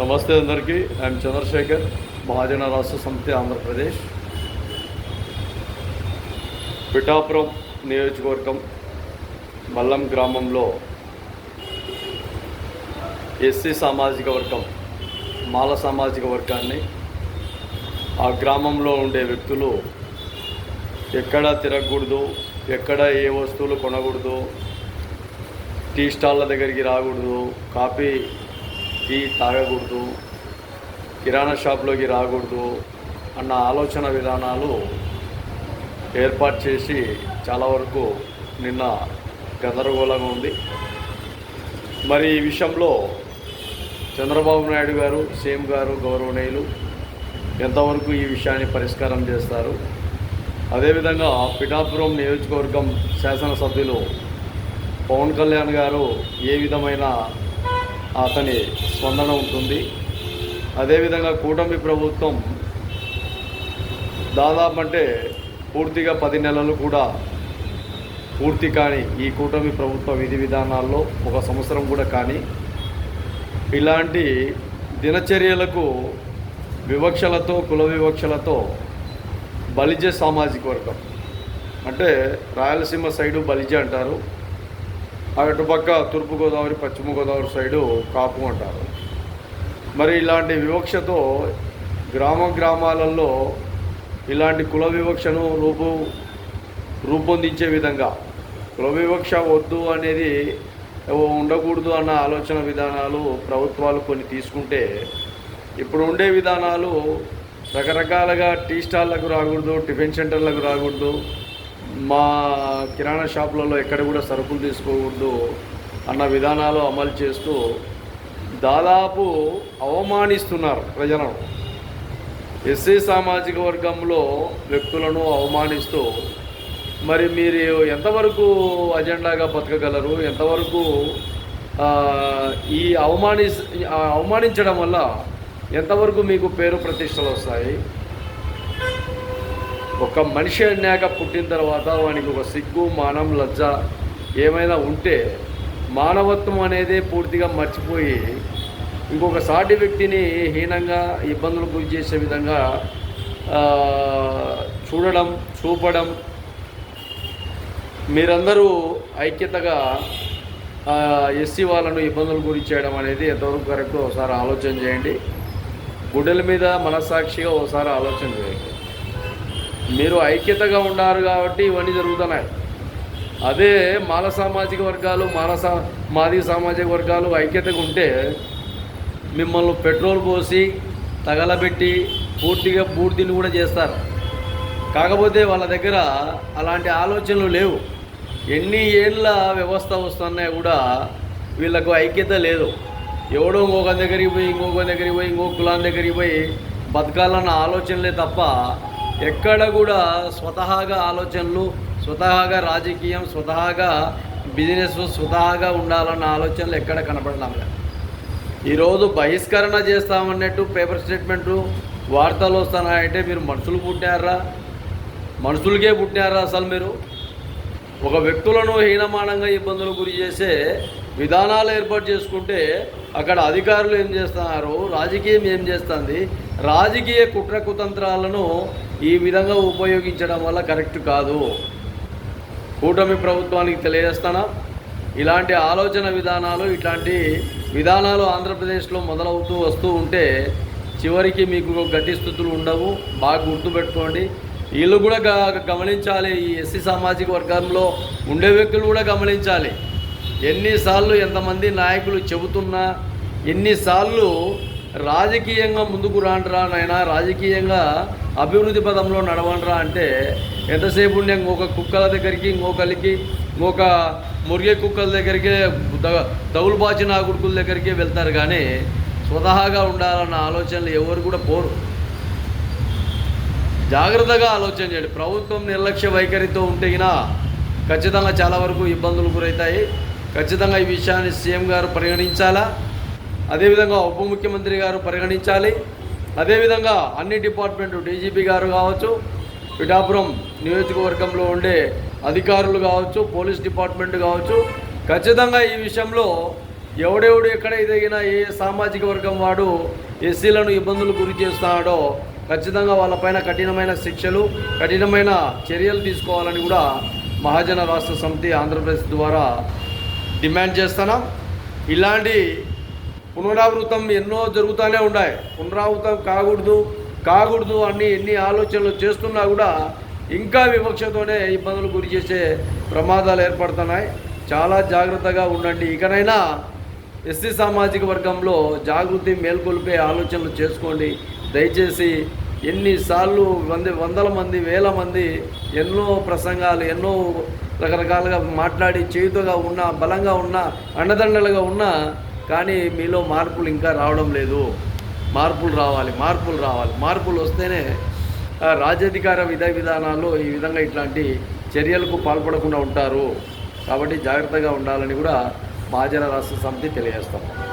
నమస్తే అందరికీ. ఐఎమ్ చంద్రశేఖర్ మహాజన రాష్ట్ర సమితి ఆంధ్రప్రదేశ్. పిఠాపురం నియోజకవర్గం మల్లం గ్రామంలో ఎస్సీ సామాజిక వర్గం మాల సామాజిక వర్గాన్ని ఆ గ్రామంలో ఉండే వ్యక్తులు ఎక్కడ తిరగకూడదు ఎక్కడ ఏ వస్తువులు కొనకూడదు టీ స్టాళ్ళ దగ్గరికి రాకూడదు కాఫీ టీ తాగకూడదు కిరాణా షాప్లోకి రాకూడదు అన్న ఆలోచన విధానాలు ఏర్పాటు చేసి చాలా వరకు నిన్న గందరగోళంగా ఉంది. మరి ఈ విషయంలో చంద్రబాబు నాయుడు గారు సీఎం గారు గౌరవనీయులు ఎంతవరకు ఈ విషయాన్ని పరిష్కారం చేస్తారు? అదేవిధంగా పిఠాపురం నియోజకవర్గం శాసనసభ్యులు పవన్ కళ్యాణ్ గారు ఏ విధమైన అతని స్పందన ఉంటుంది. అదేవిధంగా కూటమి ప్రభుత్వం దాదాపు అంటే పూర్తిగా పది నెలలు కూడా పూర్తి కాని ఈ కూటమి ప్రభుత్వ విధి విధానాల్లో ఒక సంవత్సరం కూడా కానీ ఇలాంటి దినచర్యలకు వివక్షలతో కుల వివక్షలతో బలిజ సామాజిక వర్గం. అంటే రాయలసీమ సైడు బలిజ అంటారు. అటుపక్క తూర్పుగోదావరి పశ్చిమ గోదావరి సైడు కాపు అంటారు. మరి ఇలాంటి వివక్షతో గ్రామ గ్రామాలలో ఇలాంటి కుల వివక్షను రూపు రూపొందించే విధంగా కుల వివక్ష వద్దు అనేది ఉండకూడదు అన్న ఆలోచన విధానాలు ప్రభుత్వాలు కొన్ని తీసుకుంటే ఇప్పుడు ఉండే విధానాలు రకరకాలుగా టీ స్టాల్లకు రాకూడదు టిఫిన్ సెంటర్లకు రాకూడదు మా కిరాణా షాపులలో ఎక్కడ కూడా సరుకులు తీసుకోకూడదు అన్న విధానాలు అమలు చేస్తూ దాదాపు అవమానిస్తున్నారు ప్రజలను. ఎస్సీ సామాజిక వర్గంలో వ్యక్తులను అవమానిస్తూ మరి మీరు ఎంతవరకు అజెండాగా బతకగలరు? ఎంతవరకు ఈ అవమాని అవమానించడం వల్ల ఎంతవరకు మీకు పేరు ప్రతిష్టలు వస్తాయి? ఒక మనిషి అన్నాక పుట్టిన తర్వాత వానికి ఒక సిగ్గు మానం లజ్జ ఏమైనా ఉంటే మానవత్వం అనేది పూర్తిగా మర్చిపోయి ఇంకొక సాటి వ్యక్తిని హీనంగా ఇబ్బందులు గురి చేసే విధంగా చూడడం చూపడం. మీరందరూ ఐక్యతగా ఎస్సీ వాళ్ళను ఇబ్బందులు గురి చేయడం అనేది ఎంతవరకు కరెక్ట్ ఒకసారి ఆలోచన చేయండి. గుడ్డల మీద మనస్సాక్షిగా ఒకసారి ఆలోచన చేయండి. మీరు ఐక్యతగా ఉన్నారు కాబట్టి ఇవన్నీ జరుగుతున్నాయి. అదే మాల సామాజిక వర్గాలు మాల సా మాది సామాజిక వర్గాలు ఐక్యతగా ఉంటే మిమ్మల్ని పెట్రోల్ పోసి తగలబెట్టి పూర్తిగా పూర్తిని కూడా చేస్తారు. కాకపోతే వాళ్ళ దగ్గర అలాంటి ఆలోచనలు లేవు. ఎన్ని ఏళ్ళ వ్యవస్థ వస్తున్నాయి కూడా వీళ్ళకు ఐక్యత లేదు. ఎవడో ఇంకొక దగ్గరికి పోయి ఇంకొక దగ్గరికి పోయి ఇంకొక కులాం దగ్గరికి పోయి బతకాలన్న ఆలోచనలే తప్ప ఎక్కడ కూడా స్వతహాగా ఆలోచనలు స్వతహాగా రాజకీయం స్వతహాగా బిజినెస్ స్వతహాగా ఉండాలన్న ఆలోచనలు ఎక్కడ కనపడడం లేదు ఈరోజు బహిష్కరణ చేస్తామన్నట్టు పేపర్ స్టేట్మెంట్లు వార్తలు వస్తున్నాయంటే మీరు మనుషులు పుట్టారా? మనుషులకే పుట్టినారా అసలు మీరు? ఒక వ్యక్తులను హీనమానంగా ఇబ్బందులు గురి చేసే విధానాలు ఏర్పాటు చేసుకుంటే అక్కడ అధికారులు ఏం చేస్తున్నారు? రాజకీయం ఏం చేస్తుంది? రాజకీయ కుట్ర కుతంత్రాలను ఈ విధంగా ఉపయోగించడం వల్ల కరెక్ట్ కాదు. కూటమి ప్రభుత్వానికి తెలియజేస్తానా? ఇలాంటి ఆలోచన విధానాలు ఇట్లాంటి విధానాలు ఆంధ్రప్రదేశ్లో మొదలవుతూ వస్తూ ఉంటే చివరికి మీకు గట్టి స్థుతులు ఉండవు. బాగా గుర్తుపెట్టుకోండి. వీళ్ళు కూడా గమనించాలి. ఈ ఎస్సీ సామాజిక వర్గంలో ఉండే వ్యక్తులు కూడా గమనించాలి. ఎన్నిసార్లు ఎంతమంది నాయకులు చెబుతున్నా ఎన్నిసార్లు రాజకీయంగా ముందుకు రాండ్రా నాయనా రాజకీయంగా అభివృద్ధి పదంలో నడవండ్రా అంటే ఎంతసేపు ఉండే ఇంకొక కుక్కల దగ్గరికి ఇంకొకరికి ఇంకొక మురిగే కుక్కల దగ్గరికి ద- దౌలు బాచిన దగ్గరికి వెళ్తారు కానీ స్వతహాగా ఉండాలన్న ఆలోచనలు ఎవరు కూడా పోరు. జాగ్రత్తగా ఆలోచన చేయండి. ప్రభుత్వం నిర్లక్ష్య వైఖరితో ఉంటే ఖచ్చితంగా చాలా వరకు ఇబ్బందులు గురవుతాయి ఖచ్చితంగా ఈ విషయాన్ని సీఎం గారు పరిగణించాలా? అదేవిధంగా ఉప ముఖ్యమంత్రి గారు పరిగణించాలి. అదేవిధంగా అన్ని డిపార్ట్మెంట్ డీజీపీ గారు కావచ్చు పిఠాపురం నియోజకవర్గంలో ఉండే అధికారులు కావచ్చు పోలీస్ డిపార్ట్మెంట్ కావచ్చు ఖచ్చితంగా ఈ విషయంలో ఎవడెవడు ఎక్కడ ఎదిగినా ఏ సామాజిక వర్గం వాడు ఎస్సీలను ఇబ్బందులు గురి చేస్తున్నాడో ఖచ్చితంగా వాళ్ళపైన కఠినమైన శిక్షలు కఠినమైన చర్యలు తీసుకోవాలని కూడా మహాజన రాష్ట్ర సమితి ఆంధ్రప్రదేశ్ ద్వారా డిమాండ్ చేస్తున్నాం. ఇలాంటి పునరావృతం ఎన్నో జరుగుతూనే ఉన్నాయి. పునరావృతం కాకూడదు కాకూడదు అన్ని ఎన్ని ఆలోచనలు చేస్తున్నా కూడా ఇంకా వివక్షతోనే ఇబ్బందులు గురి చేసే ప్రమాదాలు ఏర్పడుతున్నాయి. చాలా జాగ్రత్తగా ఉండండి. ఇకనైనా ఎస్సీ సామాజిక వర్గంలో జాగృతి మేల్కొల్పే ఆలోచనలు చేసుకోండి. దయచేసి ఎన్నిసార్లు వంద వందల మంది వేల మంది ఎన్నో ప్రసంగాలు ఎన్నో రకరకాలుగా మాట్లాడి చేయుతగా ఉన్న బలంగా ఉన్న అండదండలుగా ఉన్నా కానీ మీలో మార్పులు ఇంకా రావడం లేదు. మార్పులు రావాలి మార్పులు రావాలి. మార్పులు వస్తేనే ఆ, రాజ్యాధికార విధ విధానాల్లో ఈ విధంగా ఇట్లాంటి చర్యలకు పాల్పడకుండా ఉంటారు. కాబట్టి జాగ్రత్తగా ఉండాలని కూడా మాజర రాష్ట్ర సమితి తెలియజేస్తాం.